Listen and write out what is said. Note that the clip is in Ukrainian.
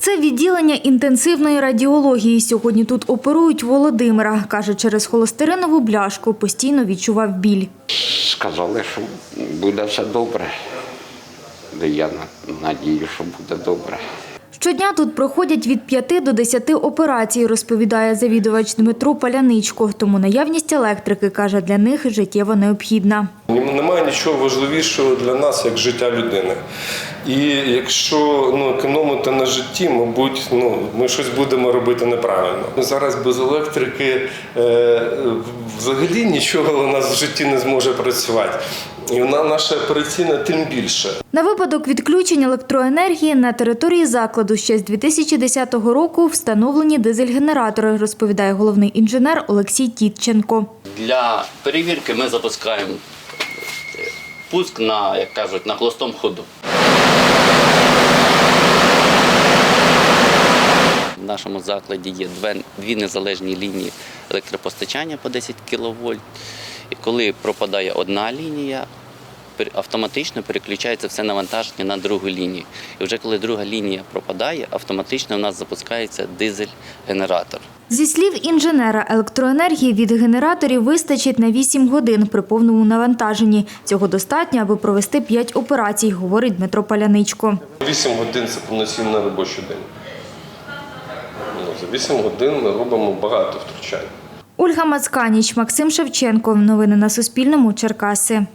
Це відділення інтенсивної радіології. Сьогодні тут оперують Володимира. Каже, через холестеринову бляшку постійно відчував біль. Сказали, що буде все добре. Я надію, що буде добре. Щодня тут проходять від 5 до 10 операцій, розповідає завідувач Дмитро Паляничко. Тому наявність електрики, каже, для них життєво необхідна. Немає нічого важливішого для нас, як життя людини. І якщо ну, економити на житті, мабуть, ну, ми щось будемо робити неправильно. Зараз без електрики е, взагалі нічого у нас в житті не зможе працювати. І вона наша операційна тим більше. На випадок відключень електроенергії на території закладу ще з 2010 року встановлені дизель-генератори, розповідає головний інженер Олексій Тітченко. Для перевірки ми запускаємо е, пуск на, як кажуть, на холостому ходу. В нашому закладі є дві незалежні лінії електропостачання по 10 кВт. І коли пропадає одна лінія, автоматично переключається все навантаження на другу лінію. І вже коли друга лінія пропадає, автоматично у нас запускається дизель-генератор. Зі слів інженера, електроенергії від генераторів вистачить на 8 годин при повному навантаженні. Цього достатньо, аби провести 5 операцій, говорить Дмитро Паляничко. 8 годин це повноцінний робочий день. Ну, за 8 годин ми робимо багато втручань. Ольга Мацканіч, Максим Шевченко. Новини на Суспільному. Черкаси.